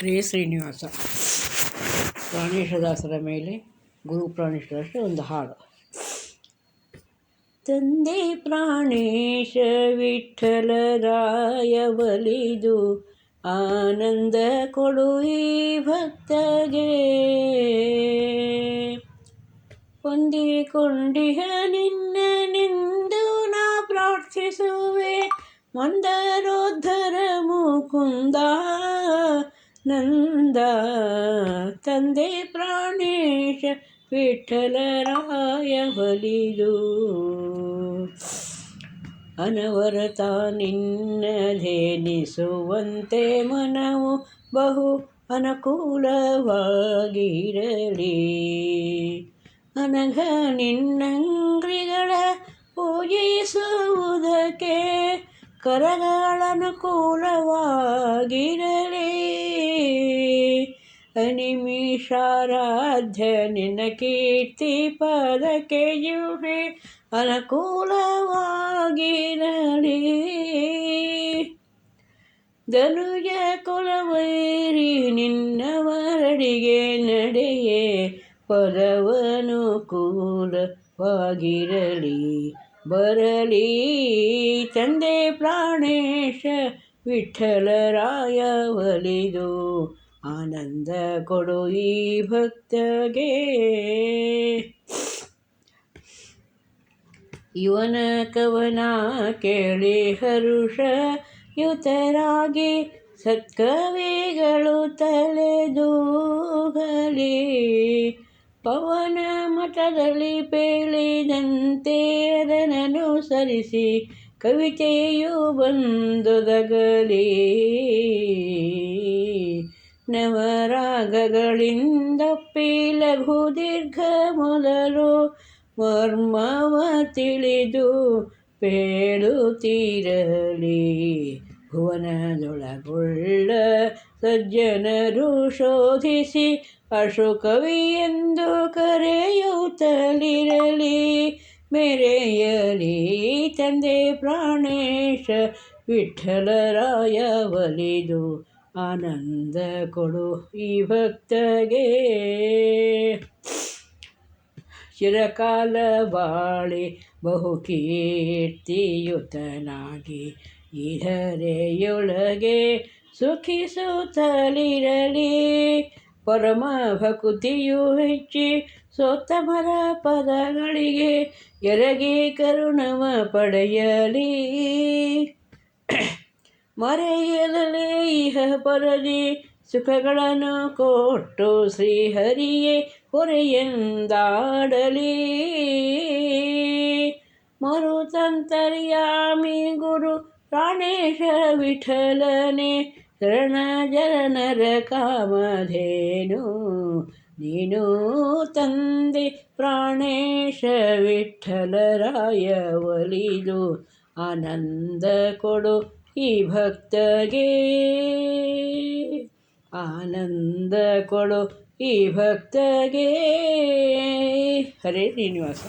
ಹರೇ ಶ್ರೀನಿವಾಸ. ಪ್ರಾಣೇಶದಾಸರ ಮೇಲೆ ಗುರು ಪ್ರಾಣೇಶದಾಸ ಒಂದು ಹಾಡು. ತಂದೆ ಪ್ರಾಣೇಶ ವಿಠ್ಠಲರಾಯ ಬಲಿದು ಆನಂದ ಕೊಡು ಈ ಭಕ್ತಗೆ. ಹೊಂದಿಕೊಂಡಿಹ ನಿನ್ನ ನಿಂದು ನಾ ಪ್ರಾರ್ಥಿಸುವೆ. ಮಂದರೋದ್ಧರ ಮುಕುಂದ ನಂದ ತಂದೆ ಪ್ರಾಣೇಶ ವಿಠಲರಾಯ ಬಲಿದು. ಅನವರತ ನಿನ್ನಧೇನಿಸುವಂತೆ ಮನವು ಬಹು ಅನುಕೂಲವಾಗಿರಲಿ. ಅನಘ ನಿನ್ನಂಗ್ರಿಗಳ ಪೂಜಿಸುವುದಕ್ಕೆ ಕರಗಳನುಕೂಲವಾಗಿರಲಿ. ಅನಿಮಿಷಾರಾಧ್ಯ ನಿನ್ನ ಕೀರ್ತಿ ಪದಕ್ಕೆ ಜುಹೆ ಅನುಕೂಲವಾಗಿರಲಿ. ಧನುಜ ಕುಲವೈರಿ ನಿನ್ನವರಡಿಗೆ ನಡೆಯೇ ಪದವನುಕೂಲವಾಗಿರಲಿ. ಬರಲಿ ತಂದೆ ಪ್ರಾಣೇಶ ವಿಠ್ಠಲರಾಯ ಒಲಿದು ಆನಂದ ಕೊಡು ಈ ಭಕ್ತಗೆ. ಇವನ ಕವನ ಕೇಳಿ ಹರುಷ ಯುತರಾಗಿ ಸತ್ಕವಿಗಳು ತಲೆದೂಗಲಿ. ಪವನ ಮಠದಲ್ಲಿ ಪೇಳಿದಂತೆ ಅದನನುಸರಿಸಿ ಕವಿತೆಯು ಬಂದುದಗಲಿ ನವರಾಗಗಳಿಂದ ಲಘು ದೀರ್ಘ ಮೊದಲು ಮರ್ಮವ ತಿಳಿದು ಪೇಳುತ್ತಿರಲಿ. ಭುವನದೊಳಗುಳ್ಳ ಸಜ್ಜನರು ಶೋಧಿಸಿ ಅಶೋಕವಿ ಎಂದು ಕರೆಯುತ್ತಲಿರಲಿ. ಮೆರೆಯಲಿ ತಂದೆ ಪ್ರಾಣೇಶ ವಿಠಲರಾಯ ಒಲಿದು ಆನಂದ ಕೊಡು ಈ ಭಕ್ತಗೆ. ಚಿರಕಾಲ ಬಾಳಿ ಬಹುಕೀರ್ತಿಯುತನಾಗಿ ಇಧರೆಯೊಳಗೆ ಸುಖಿಸುತ್ತಲಿರಲಿ. ಪರಮ ಭಕುತಿಯು ಹೆಚ್ಚಿ ಮರ ಪದಗಳಿಗೆ ಎರಗಿ ಕರುಣವ ಪಡೆಯಲಿ. ಮರೆಯಲೇ ಇಹ ಪರದಿ ಸುಖಗಳನ್ನು ಕೊಟ್ಟು ಶ್ರೀಹರಿಯೇ ಹೊರೆಯೆಂದಾಡಲಿ. ಮರುತಂತರ್ಯಾಮಿ ಗುರು ಪ್ರಾಣೇಶ ವಿಠಲನೆ ಶರಣ ಜನರ ಕಾಮಧೇನು. ನೀನು ತಂದೆ ಪ್ರಾಣೇಶ ವಿಠಲರಾಯ ಒಲಿದು ಆನಂದ ಕೊಡು ಈ ಭಕ್ತಗೆ. ಆನಂದ ಕೊಡು ಈ ಭಕ್ತಗೆ. ಹರೇ ಶ್ರೀನಿವಾಸ.